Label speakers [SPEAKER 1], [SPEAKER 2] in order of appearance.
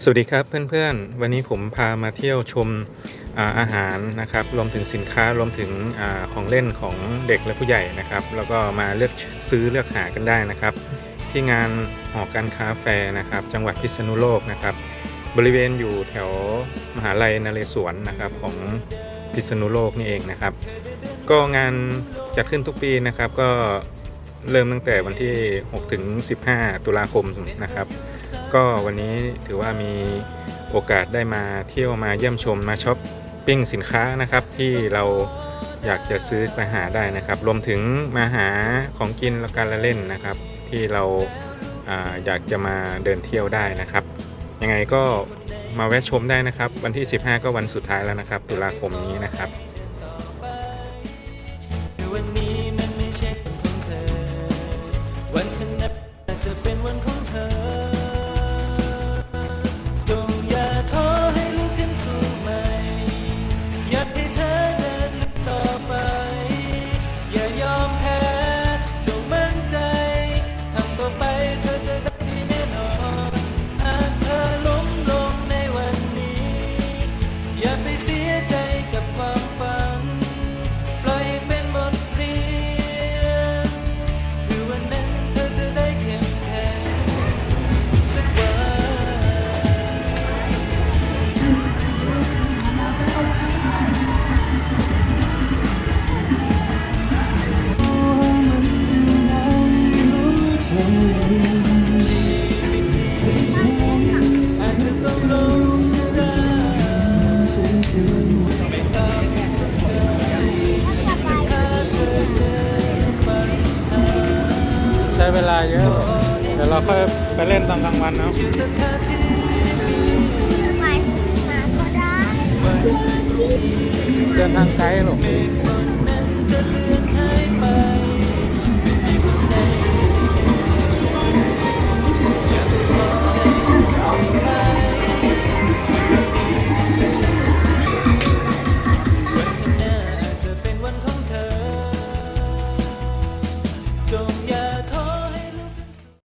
[SPEAKER 1] สวัสดีครับเพื่อนๆ วันนี้ผมพามาเที่ยวชมอาหารนะครับรวมถึงสินค้ารวมถึงอของเล่นของเด็กและผู้ใหญ่นะครับ แล้วก็มาเลือกซื้อเลือกหากันได้นะครับ ที่งานหอการค้าแฟร์นะครับ จังหวัดพิษณุโลกนะครับ บริเวณอยู่แถวมหาลัยนเรศวรนะครับของพิษณุโลกนี่เองนะครับ ก็งานจัดขึ้นทุกปีนะครับ ก็ เริ่มตั้งแต่วันที่ 6 ถึง 15 ตุลาคมนะครับ ก็วันนี้ถือว่ามีโอกาสได้มาเที่ยวมาเยี่ยมชมมาช้อปปิ้งสินค้านะครับที่เราอยากจะซื้อไปหาได้นะครับ รวมถึงมาหาของกินและการละเล่นนะครับ ที่เราอาอยากจะมาเดินเที่ยวได้นะครับ ยังไงก็มาแวะชมได้นะครับ วันที่ 15 ก็วันสุดท้ายแล้วนะครับ ตุลาคมนี้นะครับ
[SPEAKER 2] ช้เวลาเยอะ เดี๋
[SPEAKER 1] ยวเราค่อยไปเล่นตอนกลางวัน
[SPEAKER 2] เนาะ
[SPEAKER 1] เดินทางไกลหรอก